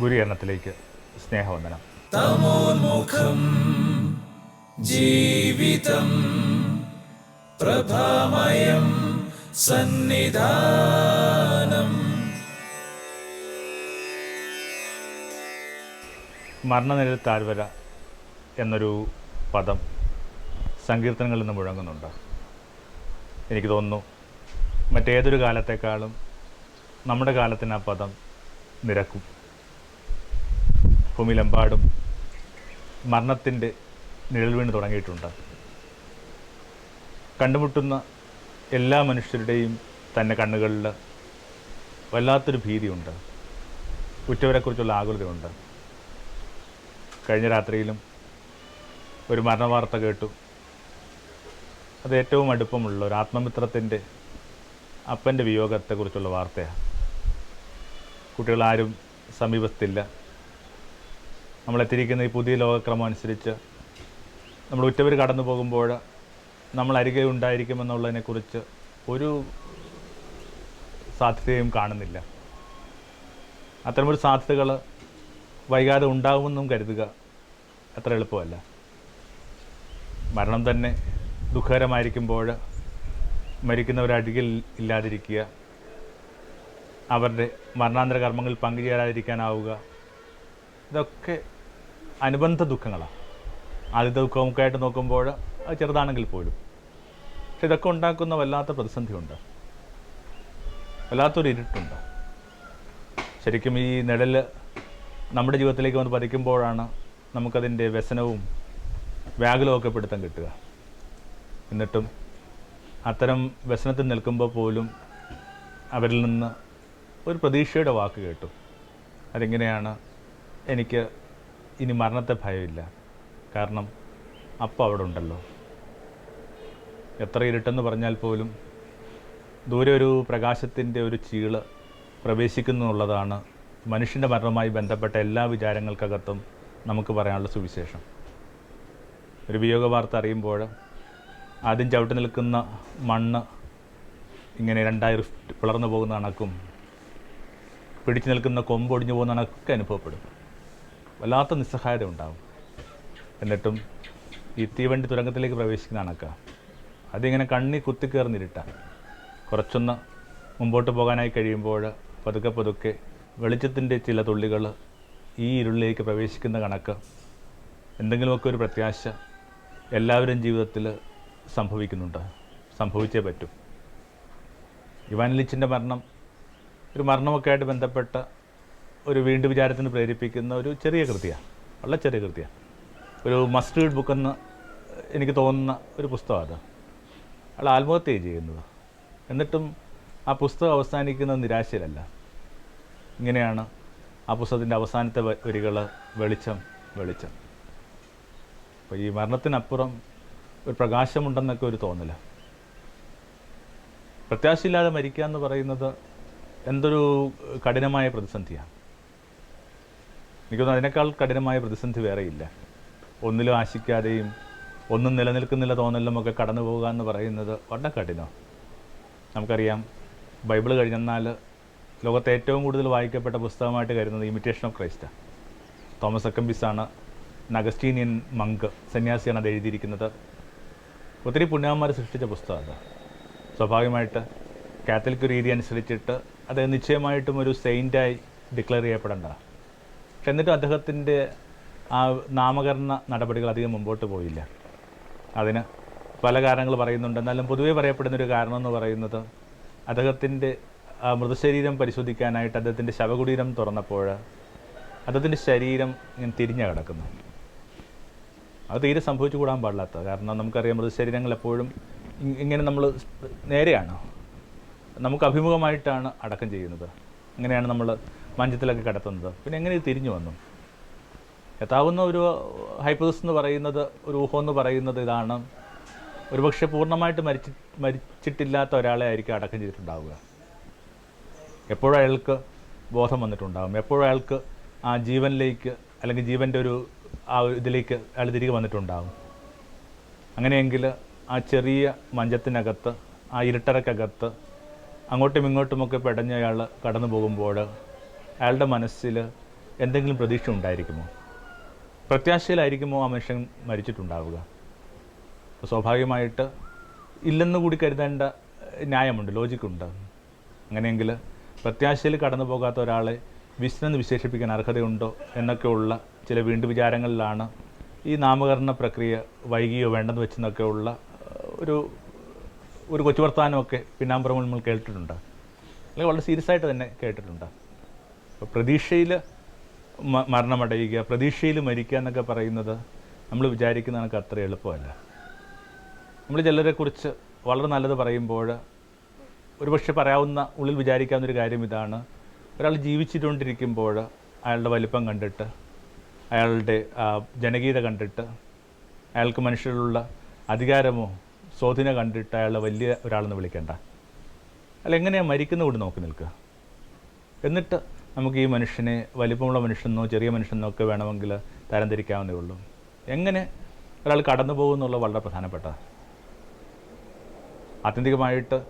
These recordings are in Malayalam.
ഗുരുകരണത്തിലേക്ക് സ്നേഹവന്ദനം. തമോന്മുഖം ജീവിതം പ്രഭാമയം സന്നിധാനം. മരണനിര താഴ്വര എന്നൊരു പദം സങ്കീർത്തനങ്ങളിൽ നിന്ന് മുഴങ്ങുന്നുണ്ട്. എനിക്ക് തോന്നുന്നു മറ്റേതൊരു കാലത്തെക്കാളും നമ്മുടെ കാലത്തിന് ആ പദം നിരക്കും. ഭൂമിയിലെമ്പാടും മരണത്തിന്റെ നിഴൽ വീണ് തുടങ്ങിയിട്ടുണ്ട്. കണ്ടുമുട്ടുന്ന എല്ലാ മനുഷ്യരുടെയും തന്നെ കണ്ണുകളിൽ വല്ലാത്തൊരു ഭീതിയുണ്ട്. ഉറ്റവരെക്കുറിച്ചുള്ള ആകുലതയുണ്ട്. കഴിഞ്ഞ രാത്രിയിലും ഒരു മരണവാർത്ത കേട്ടു. അത് ഏറ്റവും അടുപ്പമുള്ള ഒരു ആത്മമിത്രത്തിന്റെ അപ്പന്റെ വിയോഗത്തെക്കുറിച്ചുള്ള വാർത്തയാണ്. കുട്ടികളാരും സമീപത്തില്ല. നമ്മളെത്തിയിരിക്കുന്ന ഈ പുതിയ ലോകക്രമം അനുസരിച്ച് നമ്മൾ ഉറ്റവർ കടന്നു പോകുമ്പോൾ നമ്മൾ അരികെ ഉണ്ടായിരിക്കുമെന്നുള്ളതിനെക്കുറിച്ച് ഒരു സാധ്യതയും കാണുന്നില്ല. അത്തരമൊരു സാധ്യതകൾ വൈകാതെ ഉണ്ടാകുമെന്നും കരുതുക അത്ര എളുപ്പമല്ല. മരണം തന്നെ ദുഃഖകരമായിരിക്കുമ്പോൾ മരിക്കുന്നവരടികിൽ ഇല്ലാതിരിക്കുക അവരുടെ മരണാന്തര കർമ്മങ്ങളിൽ പങ്കുചേരാതിരിക്കാനാവുക ഇതൊക്കെ അനുബന്ധ ദുഃഖങ്ങളാണ്. ആദ്യത്തെ ദുഃഖമൊക്കെയായിട്ട് നോക്കുമ്പോൾ അത് ചെറുതാണെങ്കിൽ പോലും. പക്ഷെ ഇതൊക്കെ ഉണ്ടാക്കുന്ന വല്ലാത്ത പ്രതിസന്ധിയുണ്ട്. വല്ലാത്തൊരു ഇരുട്ടുണ്ട്. ശരിക്കും ഈ നിഴൽ നമ്മുടെ ജീവിതത്തിലേക്ക് വന്ന് പതിക്കുമ്പോഴാണ് നമുക്കതിന്റെ വ്യസനവും വ്യാകുലവും ഒക്കെ പിടുത്തം കിട്ടുക. എന്നിട്ടും അത്തരം വ്യസനത്തിൽ നിൽക്കുമ്പോൾ പോലും അവരിൽ നിന്ന് ഒരു പ്രതീക്ഷയുടെ വാക്ക് കേട്ടു. അതെങ്ങനെയാണ് എനിക്ക് ഇനി മരണത്തെ ഭയമില്ല. കാരണം അപ്പ അവിടെ ഉണ്ടല്ലോ. എത്ര ഇരുട്ടെന്ന് പറഞ്ഞാൽ പോലും ദൂരെ ഒരു പ്രകാശത്തിന്റെ ഒരു ചീൾ പ്രവേശിക്കുന്നു എന്നുള്ളതാണ് മനുഷ്യന്റെ മരണവുമായി ബന്ധപ്പെട്ട എല്ലാ വിചാരങ്ങൾക്കകത്തും നമുക്ക് പറയാനുള്ള സുവിശേഷം. ഒരു വിയോഗ വാർത്ത അറിയുമ്പോൾ ആദ്യം ചവിട്ടി നിൽക്കുന്ന മണ്ണ് ഇങ്ങനെ രണ്ടായി പിളർന്നു പോകുന്ന കണക്കും പിടിച്ചു നിൽക്കുന്ന കൊമ്പൊടിഞ്ഞു പോകുന്ന കണക്കൊക്കെ അനുഭവപ്പെടും. വല്ലാത്ത നിസ്സഹായത ഉണ്ടാവും. എന്നിട്ടും ഈ തീവണ്ടി തുരങ്കത്തിലേക്ക് പ്രവേശിക്കുന്ന അണക്ക അതിങ്ങനെ കണ്ണി കുത്തിക്കയറുന്നിരുട്ടാണ് കുറച്ചൊന്ന് മുമ്പോട്ട് പോകാനായി കഴിയുമ്പോൾ പതുക്കെ പതുക്കെ വെളിച്ചത്തിന്റെ ചില തുള്ളികൾ ഈ ഇരുളിലേക്ക് പ്രവേശിക്കുന്ന കണക്ക് എന്തെങ്കിലുമൊക്കെ ഒരു പ്രത്യാശ എല്ലാവരും ജീവിതത്തിൽ സംഭവിക്കുന്നുണ്ട്. സംഭവിച്ചേ പറ്റും. ഇവാൻ ലിച്ചിന്റെ മരണം ഒരു മരണമൊക്കെ ആയിട്ട് ബന്ധപ്പെട്ട ഒരു വീണ്ടും വിചാരത്തിന് പ്രേരിപ്പിക്കുന്ന ഒരു ചെറിയ കൃതിയാണ് വളരെ ചെറിയ കൃതിയാണ് ഒരു മസ്റ്റ് റീഡ് ബുക്കെന്ന് എനിക്ക് തോന്നുന്ന ഒരു പുസ്തകം അത്. അയാൾ ആത്മഹത്യ ചെയ്യുന്നത്. എന്നിട്ടും ആ പുസ്തകം അവസാനിക്കുന്നത് നിരാശയിലല്ല. ഇങ്ങനെയാണ് ആ പുസ്തകത്തിന്റെ അവസാനത്തെ വരികൾ വെളിച്ചം വെളിച്ചം. അപ്പോൾ ഈ മരണത്തിനപ്പുറം ഒരു പ്രകാശമുണ്ടെന്നൊക്കെ ഒരു തോന്നല. പ്രത്യാശയില്ലാതെ മരിക്കുക എന്ന് പറയുന്നത് എന്തൊരു കഠിനമായ പ്രതിസന്ധിയാണ് എനിക്ക് തോന്നുന്നു അതിനേക്കാൾ കഠിനമായ പ്രതിസന്ധി വേറെയില്ല. ഒന്നിലും ആശിക്കാതെയും ഒന്നും നിലനിൽക്കുന്നില്ല തോന്നലും ഒക്കെ കടന്നു പോകുക എന്ന് പറയുന്നത് വളരെ കഠിനം. നമുക്കറിയാം ബൈബിൾ കഴിഞ്ഞെന്നാൽ ലോകത്തെ ഏറ്റവും കൂടുതൽ വായിക്കപ്പെട്ട പുസ്തകമായിട്ട് കരുതുന്നത് ഇമിറ്റേഷൻ ഓഫ് ക്രൈസ്റ്റാണ് തോമസ് അക്കംബിസാണ് നഗസ്റ്റീനിയൻ മങ്ക് സന്യാസിയാണ് അത് എഴുതിയിരിക്കുന്നത്. ഒത്തിരി പുണ്യാന്മാർ സൃഷ്ടിച്ച പുസ്തകമാണ് സ്വാഭാവികമായിട്ട് കാത്തലിക് രീതി അനുസരിച്ചിട്ട് അത് നിശ്ചയമായിട്ടും ഒരു സെയിന്റായി ഡിക്ലെയർ ചെയ്യപ്പെടേണ്ടതാണ്. എന്നിട്ടും അദ്ദേഹത്തിന്റെ ആ നാമകരണ നടപടികൾ അധികം മുമ്പോട്ട് പോയില്ല. അതിന് പല കാരണങ്ങൾ പറയുന്നുണ്ട്. എന്നാലും പൊതുവേ പറയപ്പെടുന്ന ഒരു കാരണം എന്ന് പറയുന്നത് അദ്ദേഹത്തിന്റെ മൃതശരീരം പരിശോധിക്കാനായിട്ട് അദ്ദേഹത്തിന്റെ ശവകുടീരം തുറന്നപ്പോൾ അദ്ദേഹത്തിന്റെ ശരീരം ഇങ്ങനെ തിരിഞ്ഞ കിടക്കുന്നു. അത് തീരെ സംഭവിച്ചു കൂടാൻ പാടില്ലാത്ത കാരണം നമുക്കറിയാം മൃതശരീരങ്ങൾ എപ്പോഴും ഇങ്ങനെ നമ്മൾ നേരെയാണ്. നമുക്ക് അഭിമുഖമായിട്ടാണ് അടക്കം ചെയ്യുന്നത്. അങ്ങനെയാണ് നമ്മൾ മഞ്ചത്തിലൊക്കെ കിടത്തുന്നത്. പിന്നെ എങ്ങനെ ഇത് തിരിഞ്ഞു വന്നു? എത്താവുന്ന ഒരു ഹൈപ്പോസിസ് എന്ന് പറയുന്നത് ഒരു ഊഹം എന്ന് പറയുന്നത് ഇതാണ്. ഒരുപക്ഷെ പൂർണമായിട്ട് മരിച്ചി മരിച്ചിട്ടില്ലാത്ത ഒരാളെ ആയിരിക്കും അടക്കം ചെയ്തിട്ടുണ്ടാവുക. എപ്പോഴും അയാൾക്ക് ബോധം വന്നിട്ടുണ്ടാകും എപ്പോഴും അയാൾക്ക് ആ ജീവനിലേക്ക് അല്ലെങ്കിൽ ജീവന്റെ ഒരു ആ ഇതിലേക്ക് അയാൾ തിരികെ വന്നിട്ടുണ്ടാകും അങ്ങനെയെങ്കിൽ ആ ചെറിയ മഞ്ചത്തിനകത്ത് ആ ഇരുട്ടറക്കകത്ത് അങ്ങോട്ടും ഇങ്ങോട്ടുമൊക്കെ പെടഞ്ഞ അയാൾ കടന്നു പോകുമ്പോൾ അയാളുടെ മനസ്സിൽ എന്തെങ്കിലും പ്രതീക്ഷ ഉണ്ടായിരിക്കുമോ? പ്രത്യാശയിലായിരിക്കുമോ ആ മനുഷ്യൻ മരിച്ചിട്ടുണ്ടാവുക? സ്വാഭാവികമായിട്ട് ഇല്ലെന്ന് കൂടി കരുതേണ്ട ന്യായമുണ്ട് ലോജിക്കുണ്ട്. അങ്ങനെയെങ്കിൽ പ്രത്യാശയിൽ കടന്നു പോകാത്ത ഒരാളെ വിശ്വനെന്ന് വിശേഷിപ്പിക്കാൻ അർഹതയുണ്ടോ എന്നൊക്കെയുള്ള ചില വീണ്ടു വിചാരങ്ങളിലാണ് ഈ നാമകരണ പ്രക്രിയ വൈകിയോ വേണ്ടെന്ന് വെച്ചെന്നൊക്കെയുള്ള ഒരു ഒരു കൊച്ചു വർത്താനമൊക്കെ പിന്നാമ്പുറം നമ്മൾ കേട്ടിട്ടുണ്ട്. അല്ലെങ്കിൽ വളരെ സീരിയസ് ആയിട്ട് തന്നെ കേട്ടിട്ടുണ്ട്. പ്രതീക്ഷയിൽ മരണമടയുക പ്രതീക്ഷയിൽ മരിക്കുക എന്നൊക്കെ പറയുന്നത് നമ്മൾ വിചാരിക്കുന്ന കണക്ക് അത്ര എളുപ്പമല്ല. നമ്മൾ ചിലരെക്കുറിച്ച് വളരെ നല്ലത് പറയുമ്പോൾ ഒരുപക്ഷെ പറയാവുന്ന ഉള്ളിൽ വിചാരിക്കാവുന്ന ഒരു കാര്യം ഇതാണ്. ഒരാൾ ജീവിച്ചിട്ടുകൊണ്ടിരിക്കുമ്പോൾ അയാളുടെ വലിപ്പം കണ്ടിട്ട് അയാളുടെ ജനകീയത കണ്ടിട്ട് അയാൾക്ക് മനുഷ്യരിലുള്ള അധികാരമോ സ്വാധീനം കണ്ടിട്ട് അയാളെ വലിയ ഒരാളെന്ന് വിളിക്കേണ്ട. അല്ല എങ്ങനെയാണ് മരിക്കുന്ന കൂടി നോക്കി നിൽക്കുക? എന്നിട്ട് നമുക്ക് ഈ മനുഷ്യനെ വലിപ്പമുള്ള മനുഷ്യനെന്നോ ചെറിയ മനുഷ്യനെന്നോ ഒക്കെ വേണമെങ്കിൽ തരംതിരിക്കാവുന്നേ ഉള്ളൂ. എങ്ങനെ ഒരാൾ കടന്നു പോകുന്നുള്ളത് വളരെ പ്രധാനപ്പെട്ട ആത്യന്തികമായിട്ട്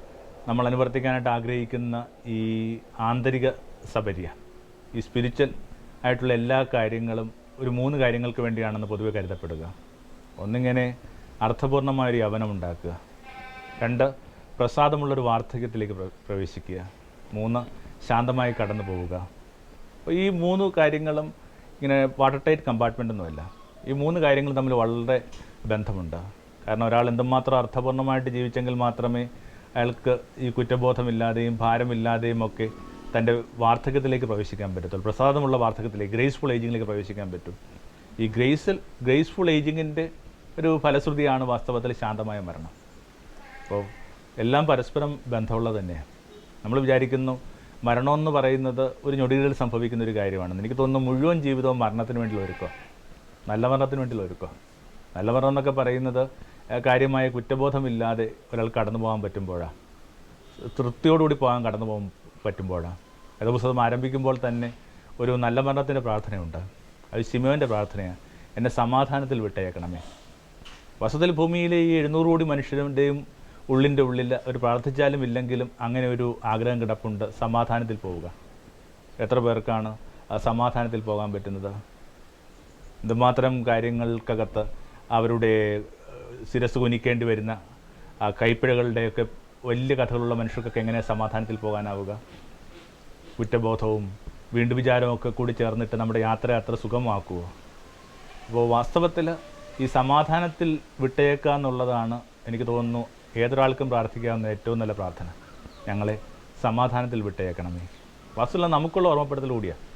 നമ്മൾ അനുവർത്തിക്കാനായിട്ട് ആഗ്രഹിക്കുന്ന ഈ ആന്തരിക സബരിയ ഈ സ്പിരിച്വൽ ആയിട്ടുള്ള എല്ലാ കാര്യങ്ങളും ഒരു മൂന്ന് കാര്യങ്ങൾക്ക് വേണ്ടിയാണെന്ന് പൊതുവെ കരുതപ്പെടുക. ഒന്നിങ്ങനെ അർത്ഥപൂർണമായൊരു യവനം ഉണ്ടാക്കുക. രണ്ട് പ്രസാദമുള്ളൊരു വാർദ്ധക്യത്തിലേക്ക് പ്ര- പ്രവേശിക്കുക. മൂന്ന് ശാന്തമായി കടന്നു പോവുക. അപ്പോൾ ഈ മൂന്ന് കാര്യങ്ങളും ഇങ്ങനെ വാട്ടർ ടൈറ്റ് കമ്പാർട്ട്മെന്റ് ഒന്നുമല്ല. ഈ മൂന്ന് കാര്യങ്ങൾ തമ്മിൽ വളരെ ബന്ധമുണ്ട്. കാരണം ഒരാൾ എന്തുമാത്രം അർത്ഥപൂർണമായിട്ട് ജീവിച്ചെങ്കിൽ മാത്രമേ അയാൾക്ക് ഈ കുറ്റബോധമില്ലാതെയും ഭാരമില്ലാതെയും ഒക്കെ തന്റെ വാർദ്ധക്യത്തിലേക്ക് പ്രവേശിക്കാൻ പറ്റത്തുള്ളൂ. പ്രസാദമുള്ള വാർദ്ധക്യത്തിലേക്ക് ഗ്രേസ്ഫുൾ ഏജിങ്ങിലേക്ക് പ്രവേശിക്കാൻ പറ്റും. ഈ ഗ്രേസിൽ ഗ്രേസ്ഫുൾ ഏജിങ്ങിന്റെ ഒരു ഫലശ്രുതിയാണ് വാസ്തവത്തിൽ ശാന്തമായ മരണം. അപ്പോൾ എല്ലാം പരസ്പരം ബന്ധമുള്ളത് തന്നെയാണ്. നമ്മൾ വിചാരിക്കുന്നു മരണമെന്ന് പറയുന്നത് ഒരു ഞൊടികളിൽ സംഭവിക്കുന്ന ഒരു കാര്യമാണ്. എനിക്ക് തോന്നുന്നു മുഴുവൻ ജീവിതവും മരണത്തിന് വേണ്ടിയുള്ള ഒരുക്കോ? നല്ല മരണത്തിന് വേണ്ടിയുള്ള ഒരുക്കോ? നല്ല മരണം എന്നൊക്കെ പറയുന്നത് കാര്യമായ കുറ്റബോധമില്ലാതെ ഒരാൾ കടന്നു പോകാൻ പറ്റുമ്പോഴാണ് തൃപ്തിയോടുകൂടി പോകാൻ കടന്നു പോകാൻ പറ്റുമ്പോഴാണ് ഏതോ പുസ്തകം ആരംഭിക്കുമ്പോൾ തന്നെ ഒരു നല്ല മരണത്തിന്റെ പ്രാർത്ഥനയുണ്ട്. അത് ശിമോന്റെ പ്രാർത്ഥനയാണ് എന്നെ സമാധാനത്തിൽ വിട്ടേക്കണമേ വസതിൽ ഭൂമിയിലെ ഈ എഴുന്നൂറ് കോടി മനുഷ്യരുടെയും ഉള്ളിന്റെ ഉള്ളിൽ ഒരു പ്രാർത്ഥിച്ചാലും ഇല്ലെങ്കിലും അങ്ങനെ ഒരു ആഗ്രഹം കിടപ്പുണ്ട്. സമാധാനത്തിൽ പോവുക. എത്ര പേർക്കാണ് സമാധാനത്തിൽ പോകാൻ പറ്റുന്നത്? എന്തുമാത്രം കാര്യങ്ങൾക്കകത്ത് അവരുടെ ശിരസ് കുനിക്കേണ്ടി വരുന്ന കൈപ്പിഴകളുടെയൊക്കെ വലിയ കഥകളുള്ള മനുഷ്യർക്കൊക്കെ എങ്ങനെ സമാധാനത്തിൽ പോകാനാവുക? കുറ്റബോധവും വീണ്ടും വിചാരവും ഒക്കെ കൂടി ചേർന്നിട്ട് നമ്മുടെ യാത്ര അത്ര സുഖമാക്കുമോ അപ്പോൾ വാസ്തവത്തിൽ ഈ സമാധാനത്തിൽ വിട്ടേക്കുക എന്നുള്ളതാണ് എനിക്ക് തോന്നുന്നു ഏതൊരാൾക്കും പ്രാർത്ഥിക്കാവുന്ന ഏറ്റവും നല്ല പ്രാർത്ഥന. ഞങ്ങളെ സമാധാനത്തിൽ വിട്ടേക്കണമേ. വാസ്തുള്ള നമുക്കുള്ള ഓർമ്മപ്പെടുത്തൽ കൂടിയാണ്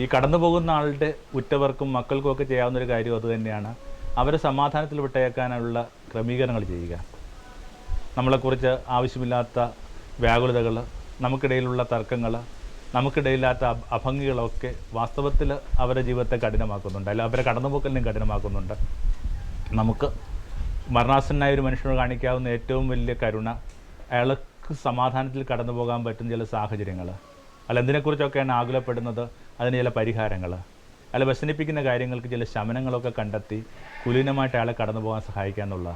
ഈ കടന്നു പോകുന്ന ആളുടെ ഉറ്റവർക്കും മക്കൾക്കും ഒക്കെ ചെയ്യാവുന്ന ഒരു കാര്യം അതുതന്നെയാണ് അവരെ സമാധാനത്തിൽ വിട്ടേക്കാനുള്ള ക്രമീകരണങ്ങൾ ചെയ്യുക. നമ്മളെക്കുറിച്ച് ആവശ്യമില്ലാത്ത വ്യാകുലതകൾ നമുക്കിടയിലുള്ള തർക്കങ്ങൾ നമുക്കിടയില്ലാത്ത അഭ- അഭംഗികളൊക്കെ വാസ്തവത്തിൽ അവരുടെ ജീവിതത്തെ കഠിനമാക്കുന്നുണ്ട്. അല്ല അവരെ കടന്നുപോക്കലിനെയും കഠിനമാക്കുന്നുണ്ട്. നമുക്ക് മരണാസന്നായ ഒരു മനുഷ്യനോട് കാണിക്കാവുന്ന ഏറ്റവും വലിയ കരുണ അയാൾക്ക് സമാധാനത്തിൽ കടന്നു പോകാൻ പറ്റുന്ന ചില സാഹചര്യങ്ങൾ അല്ല എന്തിനെക്കുറിച്ചൊക്കെയാണ് ആകുലപ്പെടുന്നത്? അതിന് ചില പരിഹാരങ്ങൾ അല്ല വ്യസനിപ്പിക്കുന്ന കാര്യങ്ങൾക്ക് ചില ശമനങ്ങളൊക്കെ കണ്ടെത്തി കുലീനമായിട്ട് അയാളെ കടന്നു പോകാൻ സഹായിക്കുക എന്നുള്ള.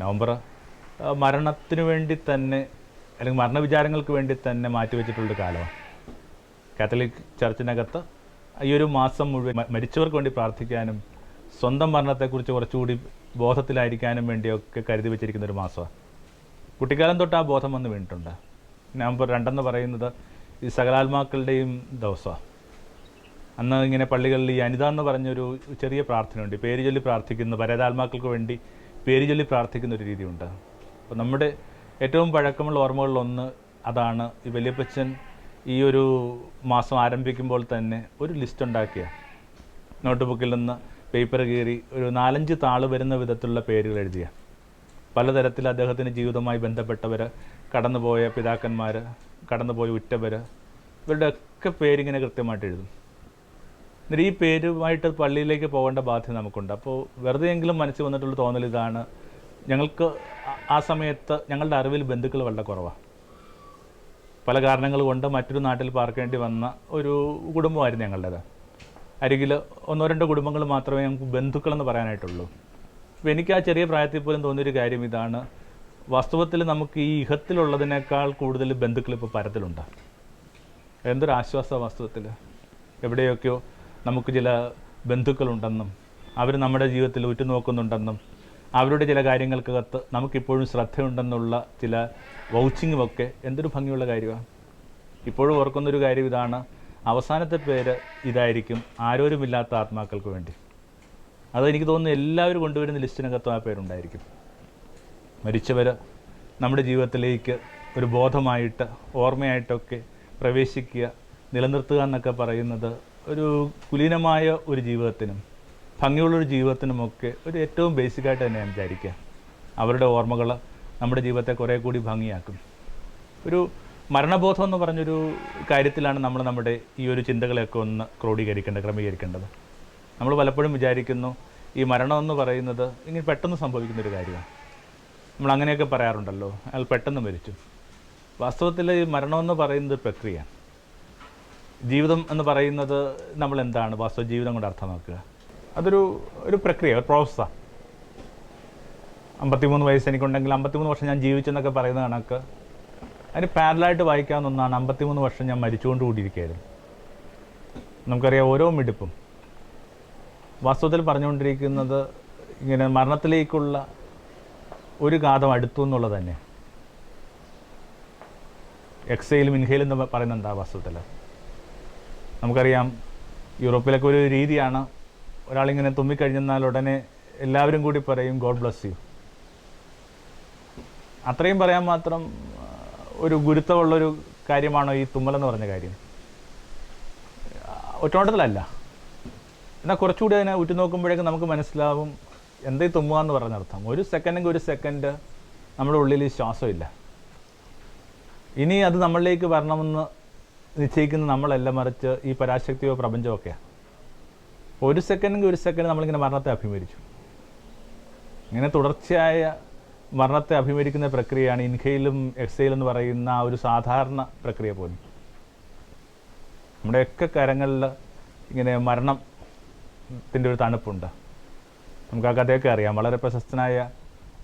നവംബർ മരണത്തിനു മരണത്തിന് വേണ്ടി തന്നെ അല്ലെങ്കിൽ മരണവിചാരങ്ങൾക്ക് വേണ്ടി തന്നെ മാറ്റിവെച്ചിട്ടുള്ളൊരു കാലമാണ്. കാത്തലിക് ചർച്ചിനകത്ത് ഈ ഒരു മാസം മുഴുവൻ മരിച്ചവർക്ക് വേണ്ടി പ്രാർത്ഥിക്കാനും സ്വന്തം മരണത്തെക്കുറിച്ച് കുറച്ചുകൂടി ബോധത്തിലായിരിക്കാനും വേണ്ടിയൊക്കെ കരുതി വെച്ചിരിക്കുന്ന ഒരു മാസമാണ് കുട്ടിക്കാലം തൊട്ട് ആ ബോധം വന്ന് വീണിട്ടുണ്ട്. നവംബർ രണ്ടെന്ന് പറയുന്നത് ഈ സകലാത്മാക്കളുടെയും ദിവസമാണ് അന്ന് ഇങ്ങനെ പള്ളികളിൽ ഈ അനിത എന്ന് പറഞ്ഞൊരു ചെറിയ പ്രാർത്ഥനയുണ്ട്. പേര് ചൊല്ലി പ്രാർത്ഥിക്കുന്ന പരേതാത്മാക്കൾക്ക് വേണ്ടി പേര് ചൊല്ലി പ്രാർത്ഥിക്കുന്ന ഒരു രീതിയുണ്ട്. അപ്പോൾ നമ്മുടെ ഏറ്റവും പഴക്കമുള്ള ഓർമ്മകളിലൊന്ന് അതാണ് ഈ വലിയപ്പച്ചൻ ഈ ഒരു മാസം ആരംഭിക്കുമ്പോൾ തന്നെ ഒരു ലിസ്റ്റ് ഉണ്ടാക്കിയ നോട്ട് ബുക്കിൽ നിന്ന് പേപ്പർ കീറി ഒരു നാലഞ്ച് താൾ വരുന്ന വിധത്തിലുള്ള പേരുകൾ എഴുതിയ. പലതരത്തിൽ അദ്ദേഹത്തിന്റെ ജീവിതവുമായി ബന്ധപ്പെട്ടവർ കടന്നുപോയ പിതാക്കന്മാർ കടന്നുപോയ ഉറ്റവർ ഇവരുടെ ഒക്കെ പേരിങ്ങനെ കൃത്യമായിട്ട് എഴുതും. എന്നിട്ട് ഈ പേരുമായിട്ട് പള്ളിയിലേക്ക് പോകേണ്ട ബാധ്യത നമുക്കുണ്ട്. അപ്പോൾ വെറുതെ എങ്കിലും മനസ്സിൽ വന്നിട്ടുള്ള തോന്നൽ ഇതാണ് ഞങ്ങൾക്ക് ആ സമയത്ത് ഞങ്ങളുടെ അറിവിൽ ബന്ധുക്കൾ വളരെ കുറവാണ് പല കാരണങ്ങൾ കൊണ്ട് മറ്റൊരു നാട്ടിൽ പാർക്കേണ്ടി വന്ന ഒരു കുടുംബമായിരുന്നു ഞങ്ങളുടേത്. അരികിൽ ഒന്നോ രണ്ടോ കുടുംബങ്ങൾ മാത്രമേ ഞങ്ങൾക്ക് ബന്ധുക്കളെന്ന് പറയാനായിട്ടുള്ളൂ. അപ്പോൾ എനിക്ക് ആ ചെറിയ പ്രായത്തിൽ പോലും തോന്നിയൊരു കാര്യം ഇതാണ്. വാസ്തവത്തിൽ നമുക്ക് ഈ ഇഹത്തിലുള്ളതിനേക്കാൾ കൂടുതൽ ബന്ധുക്കൾ ഇപ്പോൾ പരത്തിലുണ്ട്. എന്തൊരു ആശ്വാസ വാസ്തവത്തിൽ എവിടെയൊക്കെയോ നമുക്ക് ചില ബന്ധുക്കളുണ്ടെന്നും അവർ നമ്മുടെ ജീവിതത്തിൽ ഉറ്റുനോക്കുന്നുണ്ടെന്നും അവരുടെ ചില കാര്യങ്ങൾക്ക് കാര്യങ്ങൾക്കകത്ത് നമുക്കിപ്പോഴും ശ്രദ്ധയുണ്ടെന്നുള്ള ചില വൗച്ചിങ്ങുമൊക്കെ എന്തൊരു ഭംഗിയുള്ള കാര്യമാണ്. ഇപ്പോഴും ഓർക്കുന്നൊരു കാര്യം ഇതാണ്. അവസാനത്തെ പേര് ഇതായിരിക്കും ആരോരുമില്ലാത്ത ആത്മാക്കൾക്ക് വേണ്ടി. അത് എനിക്ക് തോന്നുന്നു എല്ലാവരും കൊണ്ടുവരുന്ന ലിസ്റ്റിനകത്തും ആ പേരുണ്ടായിരിക്കും. മരിച്ചവർ നമ്മുടെ ജീവിതത്തിലേക്ക് ഒരു ബോധമായിട്ട് ഓർമ്മയായിട്ടൊക്കെ പ്രവേശിക്കുക നിലനിർത്തുക എന്നൊക്കെ പറയുന്നത് ഒരു കുലീനമായ ഒരു ജീവിതത്തിനും ഭംഗിയുള്ളൊരു ജീവിതത്തിനുമൊക്കെ ഒരു ഏറ്റവും ബേസിക്കായിട്ട് തന്നെ വിചാരിക്കുക. അവരുടെ ഓർമ്മകൾ നമ്മുടെ ജീവിതത്തെ കുറേ കൂടി ഭംഗിയാക്കും. ഒരു മരണബോധം എന്ന് പറഞ്ഞൊരു കാര്യത്തിലാണ് നമ്മൾ നമ്മുടെ ഈ ഒരു ചിന്തകളെയൊക്കെ ഒന്ന് ക്രോഡീകരിക്കേണ്ടത് ക്രമീകരിക്കേണ്ടത്. നമ്മൾ പലപ്പോഴും വിചാരിക്കുന്നു ഈ മരണം എന്ന് പറയുന്നത് ഇങ്ങനെ പെട്ടെന്ന് സംഭവിക്കുന്ന ഒരു കാര്യമാണ്. നമ്മൾ അങ്ങനെയൊക്കെ പറയാറുണ്ടല്ലോ അയാൾ പെട്ടെന്ന് മരിച്ചു. വാസ്തവത്തിൽ ഈ മരണമെന്ന് പറയുന്നത് പ്രക്രിയയാണ്. ജീവിതം എന്ന് പറയുന്നത് നമ്മൾ എന്താണ് വാസ്തവ ജീവിതം കൊണ്ട് അർത്ഥമാക്കുക? അതൊരു ഒരു പ്രക്രിയ ഒരു പ്രോസസ്സാണ് അമ്പത്തിമൂന്ന് വയസ്സ് എനിക്കുണ്ടെങ്കിൽ അമ്പത്തിമൂന്ന് വർഷം ഞാൻ ജീവിച്ചെന്നൊക്കെ പറയുന്ന കണക്ക് അതിന് പാരലായിട്ട് വായിക്കാവുന്ന ഒന്നാണ്. അമ്പത്തിമൂന്ന് വർഷം ഞാൻ മരിച്ചുകൊണ്ട് കൂടിയിരിക്കുകയായിരുന്നു. നമുക്കറിയാം ഓരോ മിടുപ്പും. വാസ്തവത്തിൽ പറഞ്ഞുകൊണ്ടിരിക്കുന്നത് ഇങ്ങനെ മരണത്തിലേക്കുള്ള ഒരു കാതം അടുത്തു എന്നുള്ളത് തന്നെ. എക്സൈലും ഇൻഹയിലും എന്ന് പറയുന്നത് എന്താ വാസ്തവത്തിൽ? നമുക്കറിയാം യൂറോപ്പിലൊക്കെ ഒരു രീതിയാണ്. ഒരാളിങ്ങനെ തുമ്മിക്കഴിഞ്ഞെന്നാൽ ഉടനെ എല്ലാവരും കൂടി പറയും ഗോഡ് ബ്ലസ് യു അത്രയും പറയാൻ മാത്രം ഒരു ഗുരുത്വമുള്ളൊരു കാര്യമാണോ ഈ തുമ്മലെന്ന് പറഞ്ഞ കാര്യം? ആ, ഒറ്റനോട്ടത്തിലല്ല. എന്നാൽ കുറച്ചുകൂടി അതിനെ ഉറ്റുനോക്കുമ്പോഴേക്കും നമുക്ക് മനസ്സിലാവും എന്തേ തുമ്മുക എന്ന് പറഞ്ഞർത്ഥം ഒരു സെക്കൻഡെങ്കിൽ ഒരു സെക്കൻഡ് നമ്മുടെ ഉള്ളിൽ ശ്വാസമില്ല. ഇനി അത് നമ്മളിലേക്ക് വരണമെന്ന് നിശ്ചയിക്കുന്ന നമ്മളല്ല മറിച്ച് ഈ പരാശക്തിയോ പ്രപഞ്ചമോ ഒക്കെയാണ് ഒരു സെക്കൻഡെങ്കിൽ ഒരു സെക്കൻഡ് നമ്മളിങ്ങനെ മരണത്തെ അഭിമുഖിച്ചു ഇങ്ങനെ തുടർച്ചയായ മരണത്തെ അഭിമുഖിക്കുന്ന പ്രക്രിയയാണ് ഇൻഹയിലും എക്സൈലും എന്ന് പറയുന്ന ആ ഒരു സാധാരണ പ്രക്രിയ പോലും. നമ്മുടെയൊക്കെ കരങ്ങളിൽ ഇങ്ങനെ മരണത്തിന്റെ ഒരു തണുപ്പുണ്ട്. നമുക്ക് ആ കഥയൊക്കെ അറിയാം. വളരെ പ്രശസ്തനായ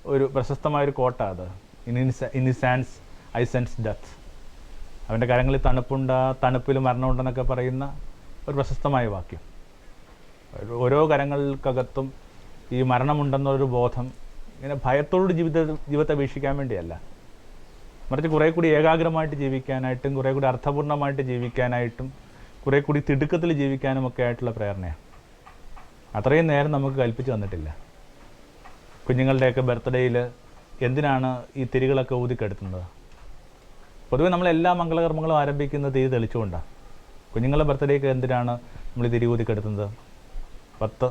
ഒരു പ്രശസ്തമായ ഒരു കോട്ട അത്. In in sans I sense death. അവന്റെ കരങ്ങളിൽ തണുപ്പുണ്ട് തണുപ്പിൽ മരണമുണ്ടെന്നൊക്കെ പറയുന്ന ഒരു പ്രശസ്തമായ വാക്യം. ഓരോ കരങ്ങൾക്കകത്തും ഈ മരണമുണ്ടെന്നൊരു ബോധം ഇങ്ങനെ ഭയത്തോട് ജീവിത ജീവിതത്തെ വീക്ഷിക്കാൻ വേണ്ടിയല്ല. മറിച്ച് കുറേ കൂടി ഏകാഗ്രമായിട്ട് ജീവിക്കാനായിട്ടും കുറേ കൂടി അർത്ഥപൂർണമായിട്ട് ജീവിക്കാനായിട്ടും കുറേ കൂടി തിടുക്കത്തിൽ ജീവിക്കാനും ഒക്കെ ആയിട്ടുള്ള പ്രേരണയാണ്. അത്രയും നേരം നമുക്ക് കൽപ്പിച്ചു തന്നിട്ടില്ല. കുഞ്ഞുങ്ങളുടെയൊക്കെ ബർത്ത്ഡേയിൽ എന്തിനാണ് ഈ തിരികളൊക്കെ ഊതിക്കെടുത്തുന്നത്? പൊതുവെ നമ്മൾ എല്ലാ മംഗളകർമ്മങ്ങളും ആരംഭിക്കുന്നത് തിരി തെളിച്ചുകൊണ്ടാണ് കുഞ്ഞുങ്ങളുടെ ബർത്ത്ഡേക്ക് എന്തിനാണ് നമ്മൾ തിരി ഊതിക്കെടുത്തുന്നത്? പത്ത്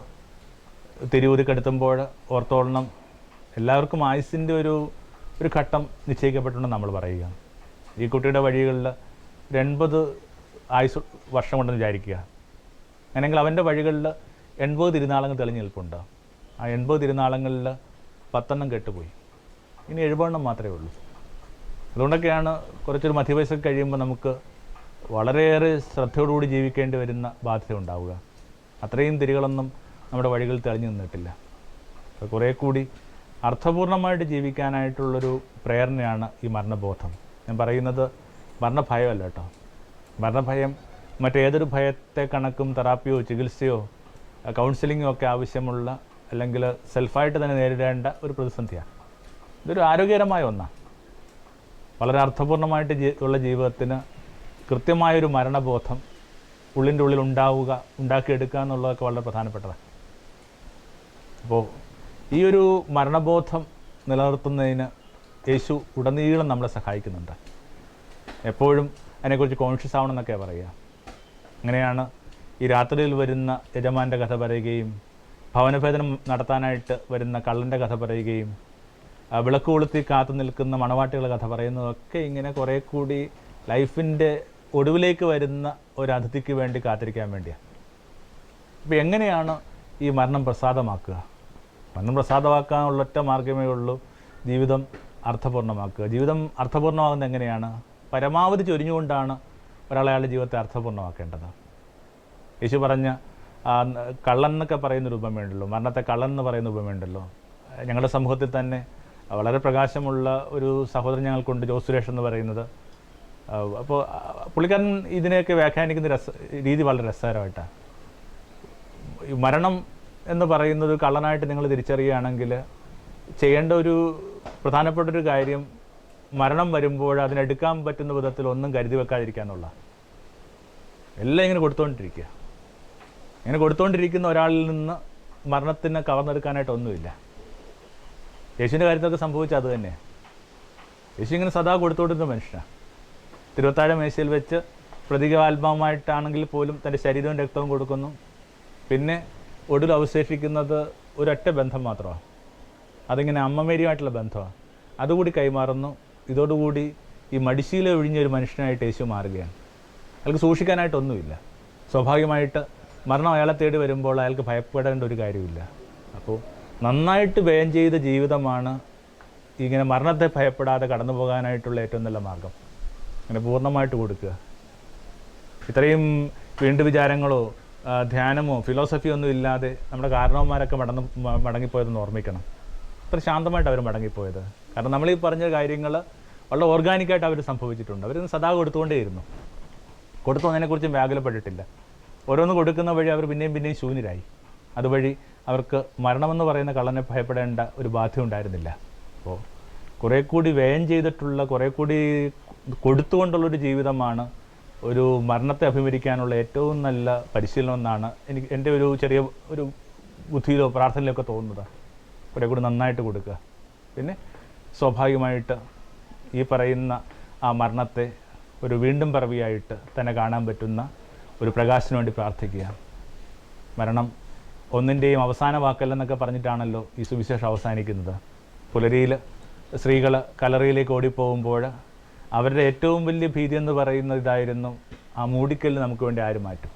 തിരി ഊതിക്കെടുത്തുമ്പോൾ ഓർത്തോളണം എല്ലാവർക്കും ആയുസിന്റെ ഒരു ഒരു ഘട്ടം നിശ്ചയിക്കപ്പെട്ടുണ്ടെന്ന് നമ്മൾ പറയുക. ഈ കുട്ടിയുടെ വഴികളിൽ ഒരു എൺപത് ആയുസ് വർഷം ഉണ്ടെന്ന് വിചാരിക്കുക. അങ്ങനെയെങ്കിൽ അവന്റെ വഴികളിൽ എൺപത് തിരുനാളങ്ങൾ തെളിഞ്ഞു നിൽപ്പുണ്ട്. ആ എൺപത് തിരുനാളങ്ങളിൽ പത്തെണ്ണം കെട്ടുപോയി. ഇനി എഴുപതെണ്ണം മാത്രമേ ഉള്ളൂ. അതുകൊണ്ടൊക്കെയാണ് കുറച്ചൊരു മധ്യവയസ്സൊക്കെ കഴിയുമ്പോൾ നമുക്ക് വളരെയേറെ ശ്രദ്ധയോടുകൂടി ജീവിക്കേണ്ടി വരുന്ന ബാധ്യത ഉണ്ടാവുക. അത്രയും തിരികളൊന്നും നമ്മുടെ വഴികളിൽ തെളിഞ്ഞു നിന്നിട്ടില്ല. അപ്പോൾ കുറേ കൂടി അർത്ഥപൂർണമായിട്ട് ജീവിക്കാനായിട്ടുള്ളൊരു പ്രേരണയാണ് ഈ മരണബോധം. ഞാൻ പറയുന്നത് മരണഭയമല്ല കേട്ടോ മരണഭയം മറ്റേതൊരു ഭയത്തെ കണക്കും തെറാപ്പിയോ ചികിത്സയോ കൗൺസിലിങ്ങോ ഒക്കെ ആവശ്യമുള്ള അല്ലെങ്കിൽ സെൽഫായിട്ട് തന്നെ നേരിടേണ്ട ഒരു പ്രതിസന്ധിയാണ്. ഇതൊരു ആരോഗ്യകരമായ ഒന്നാണ് വളരെ അർത്ഥപൂർണമായിട്ട് ഉള്ള ജീവിതത്തിന് കൃത്യമായൊരു മരണബോധം ഉള്ളിന്റെ ഉള്ളിൽ ഉണ്ടാവുക ഉണ്ടാക്കിയെടുക്കുക എന്നുള്ളതൊക്കെ വളരെ പ്രധാനപ്പെട്ടതാണ്. അപ്പോൾ ഈ ഒരു മരണബോധം നിലനിർത്തുന്നതിന് യേശു ഉടനീളം നമ്മളെ സഹായിക്കുന്നുണ്ട്. എപ്പോഴും അതിനെക്കുറിച്ച് കോൺഷ്യസ് ആവണമെന്നൊക്കെയാണ് പറയുക. അങ്ങനെയാണ് ഈ രാത്രിയിൽ വരുന്ന യജമാന്റെ കഥ പറയുകയും ഭവനഭേദനം നടത്താനായിട്ട് വരുന്ന കള്ളന്റെ കഥ പറയുകയും വിളക്ക് കൊളുത്തി കാത്തു നിൽക്കുന്ന മണവാട്ടികളുടെ കഥ പറയുന്നതൊക്കെ ഇങ്ങനെ കുറേ കൂടി ലൈഫിന്റെ ഒടുവിലേക്ക് വരുന്ന ഒരു അതിഥിക്ക് വേണ്ടി കാത്തിരിക്കാൻ വേണ്ടിയാണ് അപ്പോൾ എങ്ങനെയാണ് ഈ മരണം പ്രസാദമാക്കുക? മരണം പ്രസാദമാക്കാനുള്ള ഒറ്റ മാർഗമേ ഉള്ളൂ ജീവിതം അർത്ഥപൂർണമാക്കുക ജീവിതം അർത്ഥപൂർണമാകുന്നത് എങ്ങനെയാണ്? പരമാവധി ചൊരിഞ്ഞുകൊണ്ടാണ് ഒരാളെ അയാളുടെ ജീവിതത്തെ അർത്ഥപൂർണമാക്കേണ്ടത് യേശു പറഞ്ഞ കള്ളൻ എന്നൊക്കെ പറയുന്ന രൂപം ഉപമയുണ്ടല്ലോ മരണത്തെ കള്ളൻ എന്ന് പറയുന്ന ഉപമയുണ്ടല്ലോ ഞങ്ങളുടെ സമൂഹത്തിൽ തന്നെ വളരെ പ്രകാശമുള്ള ഒരു സഹോദരൻ ഞങ്ങൾക്കുണ്ട് ജോസ് സുരേഷ് എന്ന് പറയുന്നത്. അപ്പോൾ പുള്ളിക്കാരൻ ഇതിനെയൊക്കെ വ്യാഖ്യാനിക്കുന്ന രസ രീതി വളരെ രസകരമായിട്ടാണ്. മരണം എന്ന് പറയുന്നത് കള്ളനായിട്ട് നിങ്ങൾ തിരിച്ചറിയുകയാണെങ്കിൽ ചെയ്യേണ്ട ഒരു പ്രധാനപ്പെട്ട ഒരു കാര്യം മരണം വരുമ്പോൾ അതിനെടുക്കാൻ പറ്റുന്ന വിധത്തിൽ ഒന്നും കരുതി വെക്കാതിരിക്കുക എന്നുള്ള എല്ലാം ഇങ്ങനെ കൊടുത്തുകൊണ്ടിരിക്കുക ഇങ്ങനെ കൊടുത്തുകൊണ്ടിരിക്കുന്ന ഒരാളിൽ നിന്ന് മരണത്തിന് കവർന്നെടുക്കാനായിട്ടൊന്നുമില്ല യേശുവിന്റെ കാര്യത്തിലൊക്കെ സംഭവിച്ചത് അത് തന്നെ. യേശു ഇങ്ങനെ സദാ കൊടുത്തുകൊണ്ടിരുന്ന മനുഷ്യനാണ് തിരുവത്താഴ മേശയിൽ വെച്ച് പ്രതീകാത്മകമായിട്ടാണെങ്കിൽ പോലും തന്റെ ശരീരവും രക്തവും കൊടുക്കുന്നു. പിന്നെ ഒടുവിൽ അവശേഷിക്കുന്നത് ഒരൊറ്റ ബന്ധം മാത്രമാണ്. അതിങ്ങനെ അമ്മമേരിയുമായിട്ടുള്ള ബന്ധമാണ്. അതുകൂടി കൈമാറുന്നു. ഇതോടുകൂടി ഈ മടിശീല ഒഴിഞ്ഞ ഒരു മനുഷ്യനായിട്ട് യേശു മാറുകയാണ്. അയാൾക്ക് സൂക്ഷിക്കാനായിട്ടൊന്നുമില്ല. സ്വാഭാവികമായിട്ട് മരണം അയാളെ തേടി വരുമ്പോൾ അയാൾക്ക് ഭയപ്പെടേണ്ട ഒരു കാര്യമില്ല അപ്പോൾ നന്നായിട്ട് വ്യയം ചെയ്ത ജീവിതമാണ് ഇങ്ങനെ മരണത്തെ ഭയപ്പെടാതെ കടന്നു പോകാനായിട്ടുള്ള ഏറ്റവും നല്ല മാർഗം. അങ്ങനെ പൂർണമായിട്ട് കൊടുക്കുക. ഇത്രയും വീണ്ടും വിചാരങ്ങളോ ധ്യാനമോ ഫിലോസഫിയോ ഒന്നും ഇല്ലാതെ നമ്മുടെ കാരണവന്മാരൊക്കെ മടന്ന് മടങ്ങിപ്പോയതെന്ന് ഓർമ്മിക്കണം. അത്ര ശാന്തമായിട്ട് അവർ മടങ്ങിപ്പോയത്. കാരണം നമ്മൾ ഈ പറഞ്ഞ കാര്യങ്ങൾ വളരെ ഓർഗാനിക്കായിട്ട് അവർ സംഭവിച്ചിട്ടുണ്ട്. അവർ സദാ കൊടുത്തുകൊണ്ടേയിരുന്നു. കൊടുത്തു അതിനെക്കുറിച്ചും വ്യാകുലപ്പെട്ടിട്ടില്ല. ഓരോന്ന് കൊടുക്കുന്ന വഴി അവർ പിന്നെയും പിന്നെയും ശൂന്യരായി. അതുവഴി അവർക്ക് മരണമെന്ന് പറയുന്ന കള്ളനെ ഭയപ്പെടേണ്ട ഒരു ബാധ്യത ഉണ്ടായിരുന്നില്ല. അപ്പോൾ കുറേ കൂടി വ്യയം ചെയ്തിട്ടുള്ള കുറേ കൂടി കൊടുത്തുകൊണ്ടുള്ളൊരു ജീവിതമാണ് ഒരു മരണത്തെ അഭിമുഖിക്കാനുള്ള ഏറ്റവും നല്ല പരിശീലനം എന്നാണ് എനിക്ക് എന്റെ ഒരു ചെറിയ ഒരു ബുദ്ധിയിലോ പ്രാർത്ഥനയിലോ ഒക്കെ തോന്നുന്നത്. കുറേ കൂടി നന്നായിട്ട് കൊടുക്കുക. പിന്നെ സ്വാഭാവികമായിട്ട് ഈ പറയുന്ന ആ മരണത്തെ ഒരു വീണ്ടും പിറവിയായിട്ട് തന്നെ കാണാൻ പറ്റുന്ന ഒരു പ്രകാശത്തിന് വേണ്ടി പ്രാർത്ഥിക്കുക. മരണം ഒന്നിന്റെയും അവസാന വാക്കല്ലെന്നൊക്കെ പറഞ്ഞിട്ടാണല്ലോ ഈ സുവിശേഷം അവസാനിക്കുന്നത്. പുലരിയിൽ സ്ത്രീകൾ കലറിയിലേക്ക് ഓടിപ്പോകുമ്പോൾ അവരുടെ ഏറ്റവും വലിയ ഭീതി എന്ന് പറയുന്നത് ഇതായിരുന്നു ആ മൂടിക്കല്ല് നമുക്ക് വേണ്ടി ആര് മാറ്റും?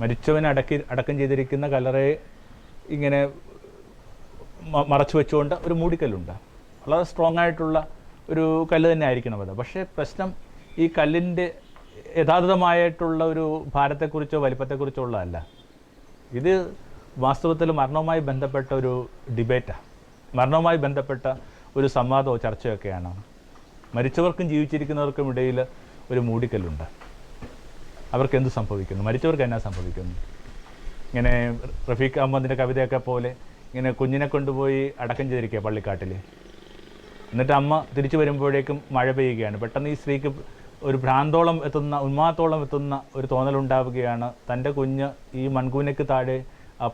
മരിച്ചവനെ അടക്കി അടക്കം ചെയ്തിരിക്കുന്ന കലറെ ഇങ്ങനെ മറച്ചു വെച്ചുകൊണ്ട് ഒരു മൂടിക്കല്ലുണ്ട്. വളരെ സ്ട്രോങ് ആയിട്ടുള്ള ഒരു കല്ല് തന്നെ ആയിരിക്കണം അത്. പക്ഷേ പ്രശ്നം ഈ കല്ലിന്റെ യഥാർത്ഥമായിട്ടുള്ള ഒരു ഭാരത്തെക്കുറിച്ചോ വലിപ്പത്തെക്കുറിച്ചോ ഉള്ളതല്ല. ഇത് വാസ്തവത്തിൽ മരണവുമായി ബന്ധപ്പെട്ട ഒരു ഡിബേറ്റാണ് മരണവുമായി ബന്ധപ്പെട്ട ഒരു സംവാദമോ ചർച്ചയൊക്കെയാണ്. മരിച്ചവർക്കും ജീവിച്ചിരിക്കുന്നവർക്കും ഇടയിൽ ഒരു മൂടിക്കല്ലുണ്ട്. അവർക്ക് എന്ത് സംഭവിക്കുന്നു? മരിച്ചവർക്ക് എന്നാ സംഭവിക്കുന്നു? ഇങ്ങനെ റഫീഖ് അഹമ്മദിന്റെ കവിതയൊക്കെ പോലെ ഇങ്ങനെ കുഞ്ഞിനെ കൊണ്ടുപോയി അടക്കം ചെയ്തിരിക്കുക പള്ളിക്കാട്ടിൽ എന്നിട്ട് അമ്മ തിരിച്ചു വരുമ്പോഴേക്കും മഴ പെയ്യുകയാണ്. പെട്ടെന്ന് ഈ സ്ത്രീക്ക് ഒരു ഭ്രാന്തോളം എത്തുന്ന ഉന്മാത്തോളം എത്തുന്ന ഒരു തോന്നലുണ്ടാവുകയാണ്. തന്റെ കുഞ്ഞ് ഈ മൺകൂനയ്ക്ക് താഴെ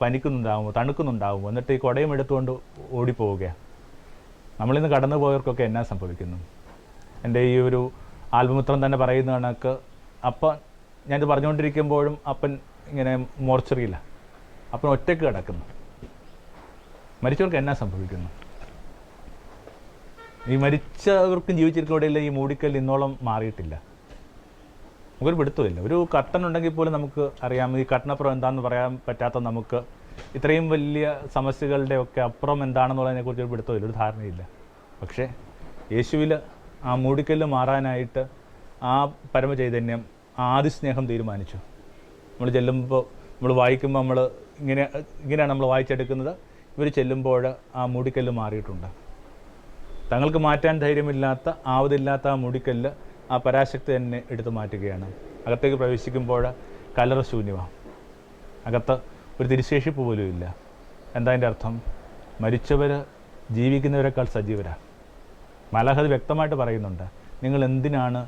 പനിക്കുന്നുണ്ടാവുമോ തണുക്കുന്നുണ്ടാവുമോ? എന്നിട്ട് ഈ കുടയും എടുത്തുകൊണ്ട് ഓടിപ്പോവുകയാണ്. നമ്മളിന്ന് കടന്നു പോയവർക്കൊക്കെ എന്നാ സംഭവിക്കുന്നു? എന്റെ ഈ ഒരു ആൽബമിത്രം തന്നെ പറയുന്ന കണക്ക് അപ്പം ഞാനിത് പറഞ്ഞുകൊണ്ടിരിക്കുമ്പോഴും അപ്പൻ ഇങ്ങനെ മോർച്ചറിയില്ല. അപ്പൻ ഒറ്റയ്ക്ക് കിടക്കുന്നു. മരിച്ചവർക്ക് എന്നാ സംഭവിക്കുന്നു? ഈ മരിച്ചവർക്കും ജീവിച്ചിരിക്കുന്നവരിൽ ഈ മൂടിക്കൽ ഇന്നോളം മാറിയിട്ടില്ല. നമുക്കൊരു പിടുത്തമില്ല ഒരു കട്ടൻ ഉണ്ടെങ്കിൽ പോലും നമുക്ക് അറിയാം ഈ കട്ടനപ്പുറം എന്താണെന്ന് പറയാൻ പറ്റാത്ത നമുക്ക് ഇത്രയും വലിയ സമസ്യകളുടെ ഒക്കെ അപ്പുറം എന്താണെന്നുള്ളതിനെക്കുറിച്ച് ഒരു പിടുത്തമില്ല ഒരു ധാരണയില്ല പക്ഷേ യേശുവിൽ ആ മൂടിക്കല്ല് മാറാനായിട്ട് ആ പരമചൈതന്യം ആദിസ്നേഹം തീരുമാനിച്ചു. നമ്മൾ ചെല്ലുമ്പോൾ നമ്മൾ വായിക്കുമ്പോൾ നമ്മൾ ഇങ്ങനെ ഇങ്ങനെയാണ് നമ്മൾ വായിച്ചെടുക്കുന്നത്. ഇവർ ചെല്ലുമ്പോൾ ആ മൂടിക്കല്ല് മാറിയിട്ടുണ്ട്. തങ്ങൾക്ക് മാറ്റാൻ ധൈര്യമില്ലാത്ത ആവതില്ലാത്ത ആ മൂടിക്കല്ല് ആ പരാശക്തി തന്നെ എടുത്തു മാറ്റുകയാണ്. അകത്തേക്ക് പ്രവേശിക്കുമ്പോൾ കലറ ശൂന്യമാണ് അകത്ത് ഒരു തിരിശേഷിപ്പ് പോലും ഇല്ല എന്താ അതിന്റെ അർത്ഥം? മരിച്ചവർ ജീവിക്കുന്നവരെക്കാൾ സജീവരാണ് മലഹത് വ്യക്തമായിട്ട് പറയുന്നുണ്ട്. നിങ്ങൾ എന്തിനാണ്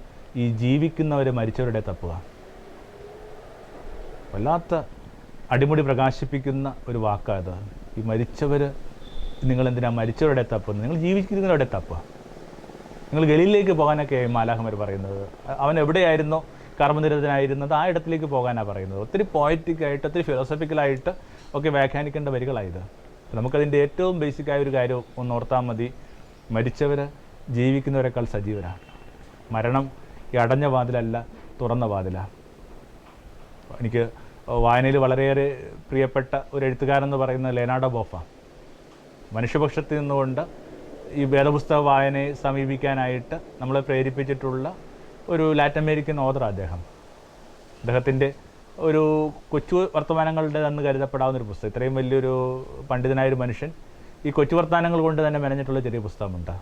ഈ ജീവിക്കുന്നവരെ മരിച്ചവരുടെ തപ്പുക? വല്ലാത്ത അടിമുടി പ്രകാശിപ്പിക്കുന്ന ഒരു വാക്കാത്. ഈ മരിച്ചവർ നിങ്ങൾ എന്തിനാണ് മരിച്ചവരുടെ തപ്പുന്നത് നിങ്ങൾ ജീവിക്കുന്നവരുടെ തപ്പുക നിങ്ങൾ ഗലിയിലേക്ക് പോകാനൊക്കെ മാലാഹമർ പറയുന്നത്. അവൻ എവിടെയായിരുന്നോ? കർമ്മനിരതനായിരുന്നത് ആ ഇടത്തിലേക്ക് പോകാനാണ് പറയുന്നത്. ഒത്തിരി പോയറ്റിക്കായിട്ട് ഒത്തിരി ഫിലോസഫിക്കലായിട്ട് ഒക്കെ വ്യാഖ്യാനിക്കേണ്ട വരികളായത് നമുക്കതിന്റെ ഏറ്റവും ബേസിക്കായ ഒരു കാര്യം ഒന്ന് ഓർത്താൽ മതി. മരിച്ചവർ ജീവിക്കുന്നവരെക്കാൾ സജീവരാണ്. മരണം ഈ അടഞ്ഞ വാതിലല്ല തുറന്ന വാതിലാണ് എനിക്ക് വായനയിൽ വളരെയേറെ പ്രിയപ്പെട്ട ഒരു എഴുത്തുകാരെന്ന് പറയുന്ന ലെനാഡോ ബോഫ. മനുഷ്യപക്ഷത്തിൽ നിന്നുകൊണ്ട് ഈ വേദപുസ്തക വായനയെ സമീപിക്കാനായിട്ട് നമ്മളെ പ്രേരിപ്പിച്ചിട്ടുള്ള ഒരു ലാറ്റിൻ അമേരിക്കൻ ഓതർ അദ്ദേഹം. അദ്ദേഹത്തിന്റെ ഒരു കൊച്ചു വർത്തമാനങ്ങളുടെ എന്ന് കരുതപ്പെടാവുന്ന ഒരു പുസ്തകം. ഇത്രയും വലിയൊരു പണ്ഡിതനായൊരു മനുഷ്യൻ ഈ കൊച്ചു വർത്തമാനങ്ങൾ കൊണ്ട് തന്നെ മെനഞ്ഞിട്ടുള്ള ചെറിയ പുസ്തകമുണ്ട്.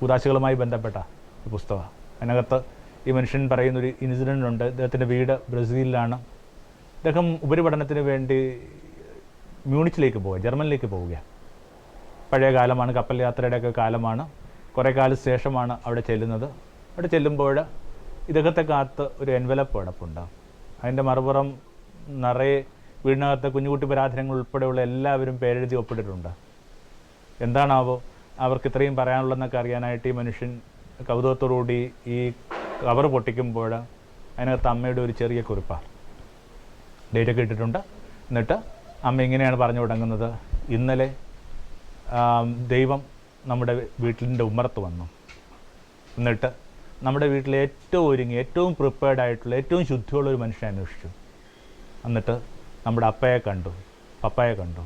കൂതാശികളുമായി ബന്ധപ്പെട്ട ഒരു പുസ്തകമാണ്. അതിനകത്ത് ഈ മനുഷ്യൻ പറയുന്നൊരു ഇൻസിഡന്റ് ഉണ്ട്. ഇദ്ദേഹത്തിന്റെ വീട് ബ്രസീലിലാണ്. അദ്ദേഹം ഉപരിപഠനത്തിന് വേണ്ടി മ്യൂണിച്ചിലേക്ക് പോവുക ജർമ്മനിലേക്ക് പോവുകയാണ്. പഴയ കാലമാണ് കപ്പൽ യാത്രയുടെയൊക്കെ കാലമാണ്. കുറേ കാലം ശേഷമാണ് അവിടെ ചെല്ലുന്നത്. അവിടെ ചെല്ലുമ്പോൾ ഇദ്ദേഹത്തെ കാത്ത് ഒരു എൻവലപ്പ് കിടപ്പുണ്ട് അതിന്റെ മറുപുറം നിറയെ വീടിനകത്തെ കുഞ്ഞുകുട്ടി പരാധനങ്ങൾ ഉൾപ്പെടെയുള്ള എല്ലാവരും പേരെഴുതി ഒപ്പിട്ടിട്ടുണ്ട്. എന്താണാവോ? അവർക്ക് ഇത്രയും പറയാനുള്ളതെന്നൊക്കെ അറിയാനായിട്ട് ഈ മനുഷ്യൻ കൗതുകത്തോടുകൂടി ഈ കവർ പൊട്ടിക്കുമ്പോൾ അതിനകത്ത് അമ്മയുടെ ഒരു ചെറിയ കുറിപ്പാണ് ഡേറ്റൊക്കെ ഇട്ടിട്ടുണ്ട്. എന്നിട്ട് അമ്മ ഇങ്ങനെയാണ് പറഞ്ഞു തുടങ്ങുന്നത്. ഇന്നലെ ദൈവം നമ്മുടെ വീട്ടിന്റെ ഉമ്മറത്ത് വന്നു. എന്നിട്ട് നമ്മുടെ വീട്ടിൽ ഏറ്റവും ഒരുങ്ങി ഏറ്റവും പ്രിപ്പയർഡ് ആയിട്ടുള്ള ഏറ്റവും ശുദ്ധിയുള്ള ഒരു മനുഷ്യനെ അന്വേഷിച്ചു. എന്നിട്ട് നമ്മുടെ അപ്പയെ കണ്ടു. പപ്പായെ കണ്ടു.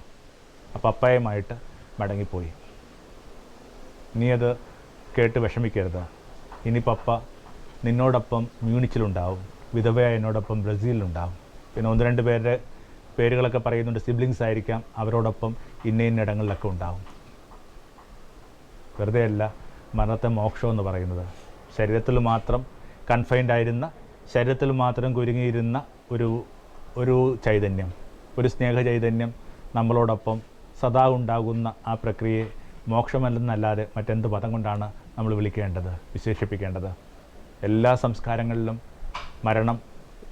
ആ പപ്പായുമായിട്ട് മടങ്ങിപ്പോയി. നീ അത് കേട്ട് വിഷമിക്കരുത്. ഇനി പപ്പ നിന്നോടൊപ്പം മ്യൂണിച്ചിലുണ്ടാവും. വിധവയായ എന്നോടൊപ്പം ബ്രസീലിലുണ്ടാവും. പിന്നെ ഒന്ന് രണ്ട് പേരുടെ പേരുകളൊക്കെ പറയുന്നുണ്ട്. സിബ്ലിങ്സ് ആയിരിക്കാം. അവരോടൊപ്പം ഇന്ന ഇന്ന ഇടങ്ങളിലൊക്കെ ഉണ്ടാവും. വെറുതെ അല്ല മരണത്തെ മോക്ഷം എന്ന് പറയുന്നത്. ശരീരത്തിൽ മാത്രം കൺഫൈൻഡ് ആയിരുന്ന ശരീരത്തിൽ മാത്രം കുരുങ്ങിയിരുന്ന ഒരു ഒരു ചൈതന്യം ഒരു സ്നേഹ ചൈതന്യം നമ്മളോടൊപ്പം സദാ ഉണ്ടാകുന്ന ആ പ്രക്രിയയെ മോക്ഷമല്ലെന്നല്ലാതെ മറ്റെന്ത് പദം കൊണ്ടാണ് നമ്മൾ വിളിക്കേണ്ടത് വിശേഷിപ്പിക്കേണ്ടത്? എല്ലാ സംസ്കാരങ്ങളിലും മരണം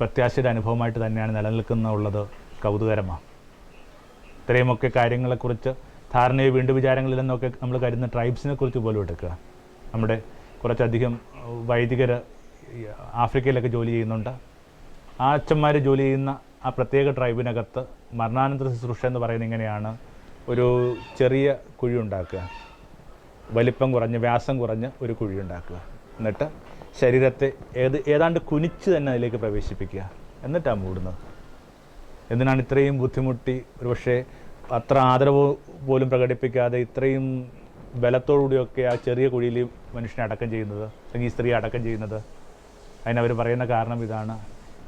പ്രത്യാശയുടെ അനുഭവമായിട്ട് തന്നെയാണ് നിലനിൽക്കുന്നുള്ളത്. കൗതുകരമാണ്. ഇത്രയുമൊക്കെ കാര്യങ്ങളെക്കുറിച്ച് ധാരണയോ വീണ്ടും വിചാരങ്ങളിലെന്നൊക്കെ നമ്മൾ കരുതുന്ന ട്രൈബ്സിനെ കുറിച്ച് പോലും എടുക്കുക. നമ്മുടെ കുറച്ചധികം വൈദികർ ആഫ്രിക്കയിലൊക്കെ ജോലി ചെയ്യുന്നുണ്ട്. ആ അച്ഛന്മാർ ജോലി ചെയ്യുന്ന ആ പ്രത്യേക ട്രൈബിനകത്ത് മരണാനന്തര ശുശ്രൂഷ എന്ന് പറയുന്നത് ഇങ്ങനെയാണ് ഒരു ചെറിയ കുഴി ഉണ്ടാക്കുക. വലിപ്പം കുറഞ്ഞ് വ്യാസം കുറഞ്ഞ് ഒരു കുഴി ഉണ്ടാക്കുക. എന്നിട്ട് ശരീരത്തെ ഏത് ഏതാണ്ട് കുനിച്ച് തന്നെ അതിലേക്ക് പ്രവേശിപ്പിക്കുക. എന്നിട്ടാണ് മൂടുന്നത്. എന്തിനാണ് ഇത്രയും ബുദ്ധിമുട്ടി? ഒരുപക്ഷെ അത്ര ആദരവ് പോലും പ്രകടിപ്പിക്കാതെ ഇത്രയും ബലത്തോടുകൂടിയൊക്കെ ആ ചെറിയ കുഴിയിൽ മനുഷ്യനെ അടക്കം ചെയ്യുന്നത് അല്ലെങ്കിൽ ഈ സ്ത്രീ അടക്കം ചെയ്യുന്നത്. അതിനവർ പറയുന്ന കാരണം ഇതാണ്.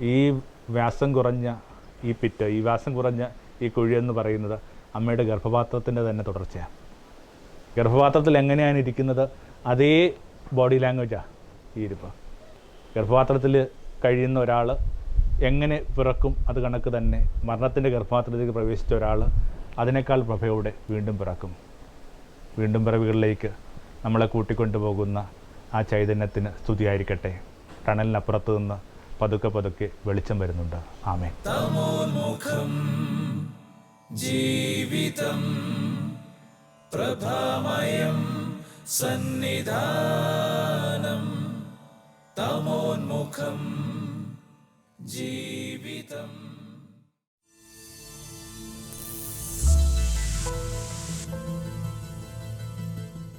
ഈ വ്യാസം കുറഞ്ഞ ഈ പിറ്റ് ഈ വ്യാസം കുറഞ്ഞ ഈ കുഴി എന്ന് പറയുന്നത് അമ്മയുടെ ഗർഭപാത്രത്തിന്റെ തന്നെ തുടർച്ചയാണ്. ഗർഭപാത്രത്തിൽ എങ്ങനെയാണ് ഇരിക്കുന്നത്? അതേ ബോഡി ലാംഗ്വേജാണ് ഈ ഇരിപ്പ്. ഗർഭപാത്രത്തിൽ കഴിയുന്ന ഒരാൾ എങ്ങനെ പിറക്കും? അത് കണക്ക് തന്നെ. മരണത്തിന്റെ ഗർഭപാത്രത്തിലേക്ക് പ്രവേശിച്ച ഒരാൾ അതിനേക്കാൾ പ്രഭയോടെ വീണ്ടും പിറക്കും. വീണ്ടും പിറവികളിലേക്ക് നമ്മളെ കൂട്ടിക്കൊണ്ടുപോകുന്ന ആ ചൈതന്യത്തിന് സ്തുതിയായിരിക്കട്ടെ. ടണലിനപ്പുറത്ത് നിന്ന് പതുക്കെ പതുക്കെ വെളിച്ചം വരുന്നുണ്ട്. ആമേ ജീവിതം പ്രഭാമയം സന്നിധാനം തമോന്മുഖം ജീവിതം.